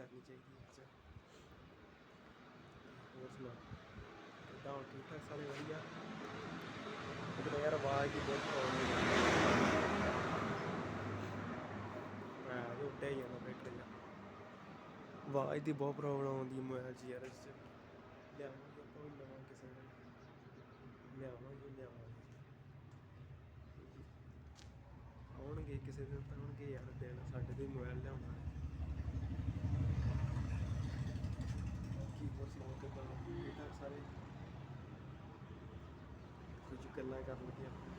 ਕਰਨੀ ਚਾਹੀਦੀ ਹੈ ਚ ਹੋਰ ਸੁਣਾ ਕਿੱਦਾਂ ਹੋ ਠੀਕ ਠਾਕ ਸਾਰੇ ਵਧੀਆ? ਕਿਤੇ ਯਾਰ ਆਵਾਜ਼ ਦੀ ਬਹੁਤ ਪ੍ਰੋਬਲਮ ਹੈ ਮੈਂ ਉਹ ਉੱਡਿਆ ਹੀ ਜਾਂਦਾ ਬੈਠੇ ਜਾ ਆਵਾਜ਼ ਦੀ ਬਹੁਤ ਪ੍ਰੋਬਲਮ ਆਉਂਦੀ ਹੈ ਮੋਬਾਈਲ 'ਚ ਯਾਰ, ਇਸ 'ਚ ਲਿਆਵਾਂਗੇ ਆਪਾਂ ਵੀ ਨਵਾਂ ਕਿਸੇ ਨੂੰ ਲਿਆਵਾਂਗੇ ਲਿਆਵਾਂਗੇ। ਆਉਣਗੇ ਕਿਸੇ ਦਿਨ ਤਾਂ ਆਉਣਗੇ ਯਾਰ, ਦਿਨ ਸਾਡੇ ਤੇ ਮੋਬਾਈਲ ਲਿਆਉਣਾ ਕੀ ਹੋਰ ਸੁਣਾਓ ਕਿੱਦਾਂ ਠੀਕ ਠਾਕ ਸਾਰੇ? ਕੁਝ ਗੱਲਾਂ ਕਰਨ ਲੱਗੇ ਆਪਾਂ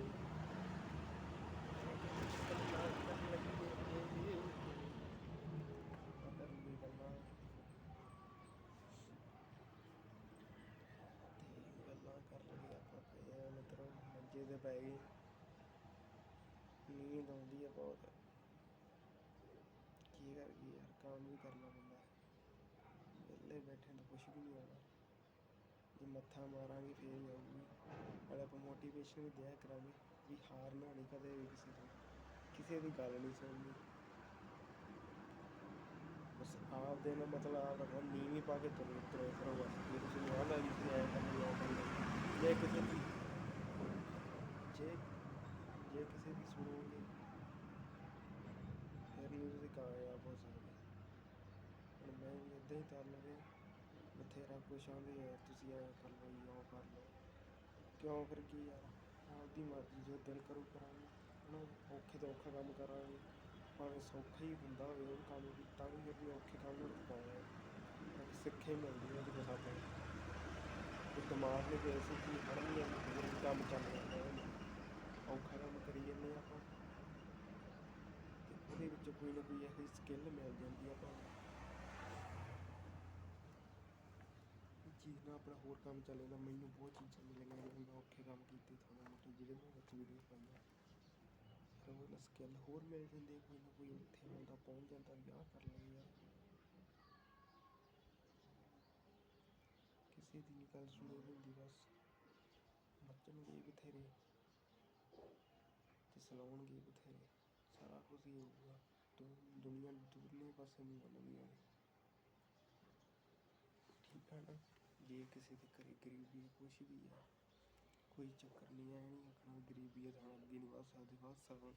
ਗੱਲਾਂ ਕਰ ਲਈਏ ਆਪਾਂ ਪਏ ਮਿੱਤਰੋ ਮੰਜੇ ਤੇ ਪੈ ਗਏ ਨੀਂਦ ਆਉਂਦੀ ਹੈ ਬਹੁਤ ਕੀ ਕਰ ਗਈ ਯਾਰ, ਕੰਮ ਵੀ ਕਰਨਾ ਪੈਂਦਾ। ਵਿਹਲੇ ਬੈਠੇ ਕੁਛ ਵੀ ਨਹੀਂ ਆਉਣਾ ਜੇ ਮੱਥਾ ਮਾਰਾਂਗੇ ਫੇਰ ਹੀ ਆਊਗੀ। ਨਾਲੇ ਆਪਾਂ ਮੋਟੀਵੇਸ਼ਨ ਵੀ ਦਿਆ ਕਰਾਂਗੇ ਵੀ ਹਾਰ ਨਾ ਨਹੀਂ ਕਦੇ ਵੀ ਕਿਸੇ ਤੋਂ ਕਿਸੇ ਦੀ ਗੱਲ ਨਹੀਂ ਸੁਣਨੀ। ਬਸ ਆਪ ਦੇ ਨਾਲ ਮਤਲਬ ਆਪ ਨੀਵੀਂ ਪਾ ਕੇ ਤੁਰੇ ਤੁਰੇ ਫਿਰੋ ਬਸ। ਜੇ ਤੁਸੀਂ ਨੂੰ ਆਉਂਦਾ ਵੀ ਤੁਸੀਂ ਐਂ ਕਰਨੀ, ਉਹ ਕਰਨੀ। ਜੇ ਕਿਸੇ ਦੀ ਜੇ ਜੇ ਕਿਸੇ ਦੀ ਸੁਣੋਗੇ, ਫਿਰ ਨਹੀਂ ਤੁਸੀਂ ਕਾਮਯਾਬ ਹੋ ਸਕਦੇ। ਹੁਣ ਮੈਂ ਵੀ ਇੱਦਾਂ ਹੀ ਕਰ ਲਵੇ ਬਥੇਰਾ ਕੁਛ ਆਉਂਦੇ ਯਾਰ ਤੁਸੀਂ ਐਂ ਕਰ ਲਓ, ਜੀ ਉਹ ਕਰ ਲਓ। ਕਿਉਂ ਫਿਰ ਕੀ ਯਾਰ ਆਪਦੀ ਮਰਜ਼ੀ ਜੋ ਦਿਲ ਕਰੂ ਕਰਾਂਗੇ, ਹਨਾ? ਔਖੇ ਤੋਂ ਔਖਾ ਕੰਮ ਕਰਾਂਗੇ। ਭਾਵੇਂ ਸੌਖਾ ਹੀ ਹੁੰਦਾ ਹੋਵੇ, ਉਹ ਕੰਮ ਵੀ, ਤਾਂ ਵੀ ਫਿਰ ਵੀ ਔਖੇ ਕੰਮ ਨੂੰ ਪਾਉਣਾ ਇੱਕ ਸਿੱਖੇ ਮਿਲਦੀ ਹੈ ਕਿ ਸਾਡੇ। ਤੇ ਦਿਮਾਗ ਨੇ ਵੀ ਅਸੀਂ ਕੀ ਪੜ੍ਹਨੀ ਹੈ ਕੰਮ ਚੱਲ ਜਾਂਦਾ ਹੈ। ਔਖਾ ਕੰਮ ਕਰੀ ਜਾਂਦੇ ਆਪਾਂ। ਉਹਦੇ ਵਿੱਚ ਕੋਈ ਨਾ ਕੋਈ ਇਹੋ ਜਿਹੀ ਸਕਿੱਲ ਮਿਲ ਜਾਂਦੀ ਆ ਆਪਾਂ ਨੂੰ ਆਪਣਾ ਹੋਰ ਕੰਮ ਚੱਲ ਜਾਂਦਾ ਮੈਨੂੰ ਬਹੁਤ ਚੀਜ਼ਾਂ ਮਿਲੀਆਂ ਜਿਹੜੇ ਮੈਂ ਔਖੇ ਕੰਮ ਕੀਤੇ ਥੋੜ੍ਹੇ ਮੋਟੇ, ਜਿਹੜੇ ਮੈਂ ਵਿੱਚ ਵੀਡੀਓ ਪਾਈਆਂ ਫਿਰ ਸਕਿੱਲ ਹੋਰ ਮਿਲ ਜਾਂਦੇ ਕੋਈ ਨਾ ਕੋਈ ਉੱਥੇ ਆਉਂਦਾ ਪਹੁੰਚ ਜਾਂਦਾ ਵੀ ਕਰ ਲੈਂਦੇ ਕਿਸੇ ਦੀ ਨਹੀਂ ਸੁਣੀ ਹੁੰਦੀ, ਬਸ ਨੱਚਣਗੇ ਬਥੇਰੇ ਤੇ ਸਲਾਉਣਗੇ ਬਥੇਰੇ, ਸਾਰਾ ਕੁਝ ਹੀ ਹੋਊਗਾ। ਦੁ- ਦੁਨੀਆ ਦੂਰਲੇ ਪਾਸੇ ਨਹੀਂ ਬਣਨੀ ਹੈ ਠੀਕ ਹੈ ਨਾ? ਜੇ ਕਿਸੇ ਦੇ ਘਰੇ ਗਰੀਬੀ ਕੁਛ ਵੀ ਆ, ਕੋਈ ਚੱਕਰ ਨਹੀਂ ਐ ਨਹੀਂ ਆਖਣਾ ਵੀ ਗਰੀਬੀ ਹੈ ਤਾਂ ਅੱਗੇ ਨਹੀਂ ਵੱਧ ਸਕਦੇ, ਵੱਧ ਸਕਣ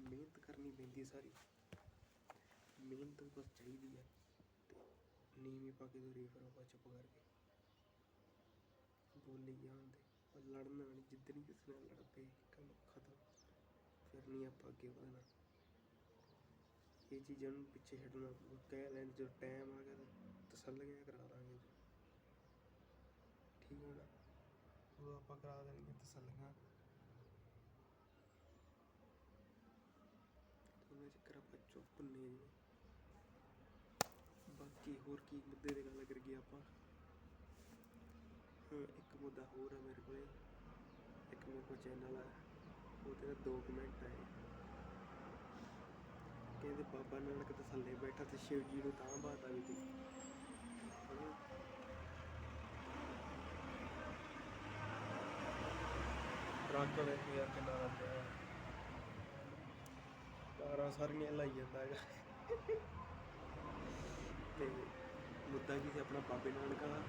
ਮਿਹਨਤ ਕਰਨੀ ਪੈਂਦੀ ਹੈ ਸਾਰੀ। ਮਿਹਨਤ ਬਸ ਚਾਹੀਦੀ ਹੈ ਤੇ ਨੀਵੀਂ ਪਾ ਕੇ ਤੁਰੀ ਫਿਰ ਆਪਾਂ ਚੁੱਪ ਕਰਕੇ। ਬੋਲੀ ਜਾਂਦੇ ਪਰ ਲੜਨਾ ਨਹੀਂ ਜਿੱਦਣ ਕਿਸੇ ਨਾਲ ਲੜ ਪਏ ਕੰਮ ਖਤਮ, ਫਿਰ ਨਹੀਂ ਆਪਾਂ ਅੱਗੇ ਵਧਣਾ। ਇਹ ਚੀਜ਼ਾਂ ਨੂੰ ਪਿੱਛੇ ਛੱਡਣਾ ਪਊ। ਕਹਿ ਲੈਣ ਜੋ ਟਾਈਮ ਆ ਗਿਆ ਤਸੱਲੀਆਂ ਕਰਾ ਦਾਂਗੇ। ਠੀਕ ਉਹ ਆਪਾਂ ਕਰਾ ਦੇਣਗੇ ਤਸੱਲੀਆਂ ਉਹਨਾਂ ਚੱਕਰ ਆਪਾਂ ਚੁੱਪ ਨੇ ਬਾਕੀ ਹੋਰ ਕੀ ਮੁੱਦੇ ਦੀ ਗੱਲ ਕਰੀਏ ਆਪਾਂ ਇੱਕ ਮੁੱਦਾ ਹੋਰ ਹੈ ਮੇਰੇ ਕੋਲੇ ਇੱਕ ਮੇਰੇ ਕੋਲ ਚੈਨਲ ਆ ਉਹਦੇ ਦੋ ਕਮੈਂਟ ਆਏ ਕਹਿੰਦੇ ਬਾਬਾ ਨਾਨਕ ਤਸੱਲੇ ਬੈਠਾ ਤੇ ਸ਼ਿਵ ਜੀ ਨੂੰ ਤਾਂ ਬਾਤਾ ਵੀ ਤੀ ਹਨਾ? ਟਰੱਕ ਵੇਖ ਯਾਰ ਕਿੰਨਾ ਲੱਗਿਆ ਕਾਰਾਂ ਸਾਰੀਆਂ ਲਾਈ ਜਾਂਦਾ ਹੈਗਾ। ਤੇ ਮੁੱਦਾ ਕੀ ਸੀ ਆਪਣਾ ਬਾਬੇ ਨਾਨਕ ਦਾ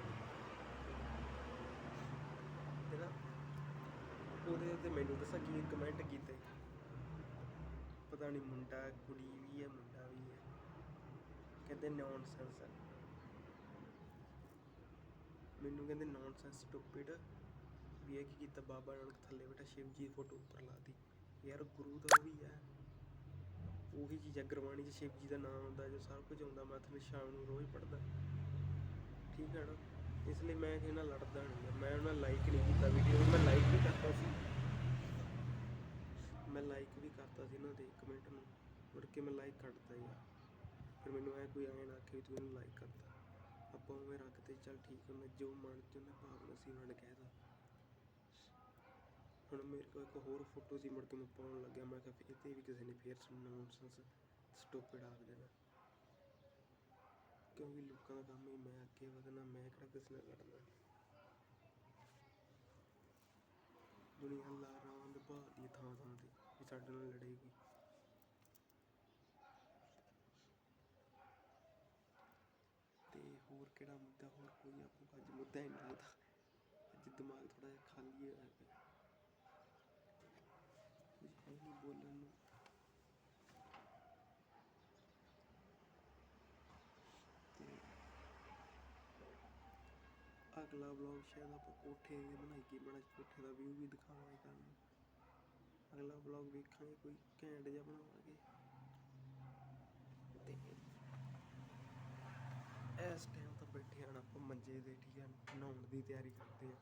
ਤੇ ਨਾ ਉਹਦੇ ਤੇ ਮੈਨੂੰ ਦੱਸਾਂ ਕੀ ਕਮੈਂਟ ਕੀਤੇ। ਪਤਾ ਨਹੀਂ ਮੁੰਡਾ, ਕੁੜੀ ਵੀ ਹੈ, ਮੁੰਡਾ ਵੀ ਹੈ। ਕਹਿੰਦੇ ਨੌਨਸੈਂਸ ਹੈ। ਮੈਨੂੰ ਕਹਿੰਦੇ ਨੌਨਸੈਂਸ ਸਟੂਪਿਡ ਵੀ ਇਹ ਕੀ ਕੀਤਾ? ਬਾਬਾ ਨਾਨਕ ਥੱਲੇ ਬੈਠਾ ਸ਼ਿਵ ਜੀ ਦੀ ਫੋਟੋ ਉੱਪਰ ਲਾਤੀ ਯਾਰ ਗੁਰੂ ਤਾਂ ਉਹ ਵੀ ਹੈ। ਉਹੀ ਚੀਜ਼ਾਂ ਗੁਰਬਾਣੀ 'ਚ ਸ਼ਿਵ ਜੀ ਦਾ ਨਾਮ ਆਉਂਦਾ, ਜੋ ਸਭ ਕੁਝ ਆਉਂਦਾ, ਮੈਂ ਤੁਹਾਨੂੰ ਸ਼ਾਮ ਨੂੰ ਰੋਜ਼ ਪੜ੍ਹਦਾ। ਠੀਕ ਹੈ ਨਾ? ਇਸ ਲਈ ਮੈਂ ਕਿਸੇ ਲੜਦਾ ਨਹੀਂ ਮੈਂ ਉਹਨਾਂ ਲਾਈਕ ਨਹੀਂ ਕੀਤਾ ਵੀਡੀਓ ਮੈਂ ਲਾਈਕ ਵੀ ਕਰਤਾ ਸੀ। ਮੈਂ ਲਾਈਕ ਵੀ ਕਰਤਾ ਸੀ ਉਹਨਾਂ ਦੇ ਕਮੈਂਟ ਨੂੰ। ਮੁੜ ਕੇ ਮੈਂ ਲਾਈਕ ਕੱਟਤਾ ਯਾਰ ਫਿਰ ਮੈਨੂੰ ਐ ਕੋਈ ਐਂ ਨਾ ਆਖੇ ਤੂੰ ਇਹਨੂੰ ਲਾਈਕ ਕਰਤਾ। ਆਪਾਂ ਉਵੇਂ ਰੱਖਤੇ ਚੱਲ ਠੀਕ ਹੈ ਮੈਂ ਜੋ ਮਨ ਚ, ਉਹਨੇ ਭਾਵਨਾ ਸੀ ਉਹਨਾਂ ਨੇ ਕਹਿਤਾ ਹੁਣ ਮੇਰੇ ਕੋਲ ਇੱਕ ਹੋਰ ਫੋਟੋ ਸੀ, ਮੁੜ ਕੇ ਮੈਂ ਪਾਉਣ ਲੱਗਿਆ। ਮੈਂ ਕਿਹਾ ਫਿਰ ਇਹ ਵੀ ਕਿਸੇ ਨੇ ਫੇਰ ਨੌਨਸੈਂਸ ਸਟੂਪਿਡ ਆਖ ਦੇਣਾ। ਕਿਉਂਕਿ ਲੋਕਾਂ ਦਾ ਕੰਮ ਹੀ ਮੈਂ ਅੱਗੇ ਵਧਣਾ, ਮੈਂ ਕਿਹੜਾ ਕਿਸੇ ਨਾਲ ਲੜਨਾ ਦੁਨੀਆ ਲਾਰਾਂ ਦੇ ਭਾਲਦੀ ਥਾਂ ਥਾਂ ਤੇ, ਵੀ ਸਾਡੇ ਨਾਲ ਲੜੇਗੀ। ਤੇ ਹੋਰ ਕਿਹੜਾ ਮੁੱਦਾ, ਹੋਰ ਕੋਈ ਆਪਾਂ ਅੱਜ ਮੁੱਦਾ ਹੀ ਨਹੀਂ ਲੱਗਦਾ ਅੱਜ ਦਿਮਾਗ ਥੋੜਾ ਜਿਹਾ ਖਾਲੀ ਹੋਇਆ ਪਿਆ ਕੁਝ ਹੈ ਨਹੀਂ ਬੋਲਣ ਨੂੰ। ਤੇ ਅਗਲਾ ਵਲੌਗ ਸ਼ਾਇਦ ਆਪਾਂ ਕੋਠੇ ਦੇ ਬਣਾਈਏ ਬਣਾ ਕੋਠੇ ਦਾ ਵਿਊ ਵੀ ਦਿਖਾਵਾਂਗੇ ਤੁਹਾਨੂੰ। ਅਗਲਾ ਵਲੌਗ ਵੇਖਾਂਗੇ, ਕੋਈ ਘੈਂਟ ਜਿਹਾ ਬਣਾਵਾਂਗੇ। ਤੇ ਇਸ ਟਾਈਮ ਤਾਂ ਬੈਠੇ ਹਨ ਆਪਾਂ ਮੰਜੇ ਦੇ ਠੀਕ ਹੈ ਨਹਾਉਣ ਦੀ ਤਿਆਰੀ ਕਰਦੇ ਆ।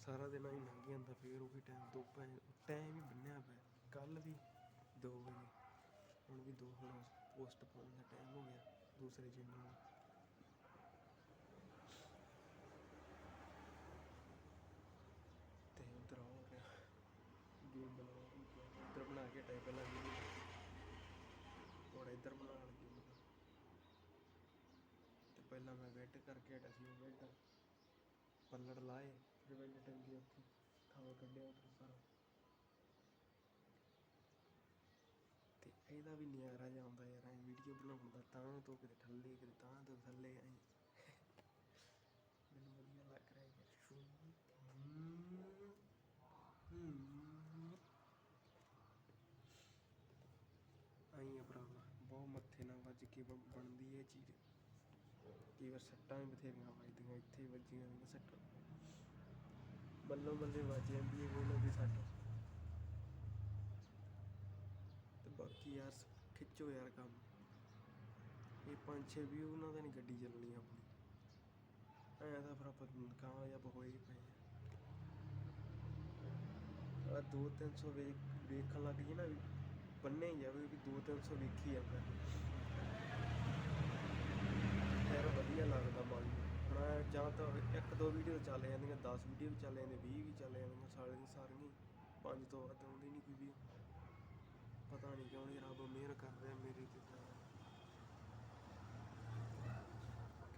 ਸਾਰਾ ਦਿਨ ਹੀ ਲੰਘ ਜਾਂਦਾ, ਫੇਰ ਉਹ ਟਾਈਮ ਤੋਂ ਟਾਈਮ ਹੀ ਬੰਨਿਆ ਪਿਆ। ਕੱਲ ਵੀ 2 ਵਜੇ, ਹੁਣ ਵੀ 2 ਹੁਣ ਪੋਸਟ ਪਾਉਣ ਦਾ ਟਾਈਮ ਹੋ ਗਿਆ ਦੂਸਰੇ ਚੈਨਲ ਨੂੰ। ਤੇ ਉਧਰ ਹੋ ਰਿਹਾ ਗੇਮ ਬਣਾਉਣਾ ਉਧਰ ਬਣਾ ਕੇ ਟਾਈਪ ਪਹਿਲਾਂ ਵੀਡੀਓ ਇੱਧਰ ਬਣਾ ਲੱਗੀ ਤੇ ਪਹਿਲਾਂ ਮੈਂ ਵੈਟ ਕਰਕੇ ਹਟਿਆ ਸੀ, ਉਹ ਪੱਲੜ ਲਾਏ, ਫਿਰ ਵੈਟ ਟੰਗੀ ਉੱਥੇ, ਥਾਂ ਕੱਢਿਆ ਉੱਧਰ ਸਾਰਾ। ਇਹਦਾ ਵੀ ਨਿਆਰਾ ਜਿਹਾ ਆਉਂਦਾ ਯਾਰ, ਐ ਵੀਡੀਓ ਬਣਾਉਣ ਦਾ, ਤਾਂ ਤੋਂ ਕਿਤੇ ਥੱਲੇ, ਕਿਤੇ ਤਾਂ ਤੋਂ ਥੱਲੇ, ਐ। ਮੈਨੂੰ ਵਧੀਆ ਲੱਗ ਰਿਹਾ ਹੈ ਸ਼ੂ ਆਈ ਆ ਭਰਾਵਾ, ਬਹੁਤ ਮੱਥੇ ਨਾਲ ਵੱਜ ਕੇ ਬਣਦੀ ਹੈ ਚੀਜ਼। ਕਈ ਵਾਰ ਸੱਟਾਂ ਵੀ ਬਥੇਰੀਆਂ ਵੱਜਦੀਆਂ, ਇੱਥੇ ਹੀ ਵੱਜੀਆਂ ਨੇ ਸੱਟਾਂ। ਬੱਲੋਂ ਬੱਲੇ ਵੱਜ ਜਾਂਦੀ ਹੈ ਕੋਈ ਦੀ ਸੱਟ ਤੇ ਬਾਕੀ ਯਾਰ, ਖਿੱਚੋ ਯਾਰ ਕੰਮ। ਇਹ ਪੰਜ ਛੇ ਵੀ ਉਹਨਾਂ ਦਾ ਨਹੀਂ ਗੱਡੀ ਚੱਲਣੀ ਆਪਣੀ। ਐਂ ਤਾਂ ਫਿਰ ਆਪਾਂ ਕਾਮਯਾਬ ਹੋਏ ਹੀ ਪਏ ਆ। ਦੋ ਤਿੰਨ ਸੌ ਵੇਖ, ਵੇਖਣ ਲੱਗ ਜੀ ਨਾ ਵੀ ਬੰਨੇ ਹੀ ਜਾਵੇ ਵੀ ਦੋ ਤਿੰਨ ਸੌ ਵੇਖੀ ਜਾਂਦਾ ਯਾਰ ਵਧੀਆ ਲੱਗਦਾ ਮਨ। ਨੂੰ ਜਾਂ ਤਾਂ ਇੱਕ ਦੋ ਵੀਡੀਓ ਚੱਲ ਜਾਂਦੀਆਂ 10 ਵੀਡੀਓ ਵੀ ਚੱਲ ਜਾਂਦੀਆਂ 20 ਵੀ ਚੱਲ ਜਾਂਦੀਆਂ ਸਾਲੇ ਸਾਰੀਆਂ ਪੰਜ ਤੋਂ ਵੱਧ ਆਉਂਦੀ ਨਹੀਂ ਕੋਈ ਵੀ ਪਤਾ ਨਹੀਂ ਕਿਉਂ ਨਹੀਂ ਰੱਬ ਮਿਹਰ ਕਰ ਰਿਹਾ ਤੇ ਤਾਂ।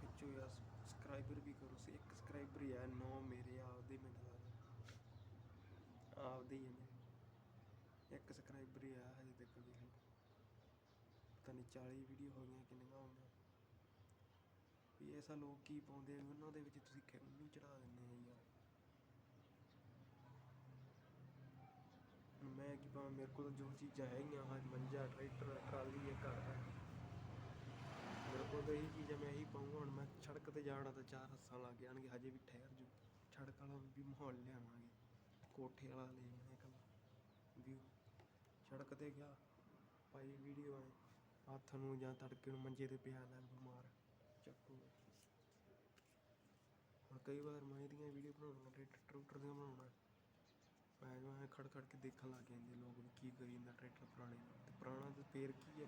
ਖਿੱਚੋ ਯਾਰ ਸਬਸਕ੍ਰਾਈਬਰ ਵੀ ਕਰੋ, ਸੀ, ਇੱਕ ਸਬਸਕ੍ਰਾਈਬਰ ਹੀ ਆ ਨੌ ਮੇਰੇ, ਆਪਦੇ ਮੈਨੂੰ ਲੱਗਦਾ। ਆਪਦੇ ਹੀ ਆ ਇੱਕ ਸਬਸਕ੍ਰਾਈਬਰ ਹੀ ਆ ਹਜੇ ਤੱਕ ਵੀ ਪਤਾ ਨਹੀਂ 40 ਵੀਡੀਓ ਹੋ ਗਈਆਂ ਕਿੰਨੀਆਂ ਹੋਈਆਂ। ਵੀ ਐਸਾ ਲੋਕ ਕੀ ਪਾਉਂਦੇ ਉਹਨਾਂ ਦੇ ਵਿੱਚ ਤੁਸੀਂ ਕਿਉਂ ਚੜਾ ਦਿੰਦੇ ਆ ਯਾਰ। ਮੈਂ ਕਿ ਪਾਵਾਂ ਮੇਰੇ ਕੋਲ ਜੋ ਚੀਜ਼ਾਂ ਹੈਗੀਆਂ, ਹਾਂ ਮੰਜਾ, ਟਰੈਕਟਰ, ਟਰਾਲੀ ਹੈ ਘਰ ਹੈ। ਮੇਰੇ ਕੋਲ ਤਾਂ ਇਹੀ ਚੀਜ਼ਾਂ ਮੈਂ ਇਹੀ ਪਾਉਂਗਾ ਹੁਣ ਮੈਂ ਸੜਕ ਤੇ ਜਾਣਾ ਤਾਂ ਚਾਰ ਹੱਸਾਂ ਲੱਗ ਜਾਣਗੇ, ਹਜੇ ਵੀ ਠਹਿਰ ਜੂ ਸੜਕ ਵਾਲਾ ਵੀ ਮਾਹੌਲ ਲਿਆਵਾਂਗੇ, ਕੋਠੇ ਵਾਲਾ ਲੈ ਜਾਣਾ ਕੱਲਾ ਵਿਊ ਸੜਕ ਤੇ ਗਿਆ, ਭਾਈ ਵੀਡੀਓ ਆਏ ਹੱਥ ਨੂੰ ਜਾਂ ਤੜਕੇ ਨੂੰ ਮੰਜੇ ਤੇ ਪਿਆ ਲੈ ਬਿਮਾਰ ਚੱਕੂ। ਹੁਣ ਕਈ ਵਾਰ ਮੈਂ ਇਹਦੀਆਂ ਵੀਡੀਓ ਬਣਾਉਣਾ ਟਰੈਕਟਰ ਟਰੂਟਰ ਦੀਆਂ ਬਣਾਉਣਾ ਮੈਂ ਜੋ ਐਂ ਖੜ ਖੜ ਕੇ ਦੇਖਣ ਲੱਗ ਜਾਂਦੇ ਲੋਕ ਵੀ ਕੀ ਕਰੀ ਜਾਂਦਾ ਟਰੈਕਟਰ ਪੁਰਾਣੇ ਤੇ ਪੁਰਾਣਾ ਤੇ ਫੇਰ ਕੀ ਹੈ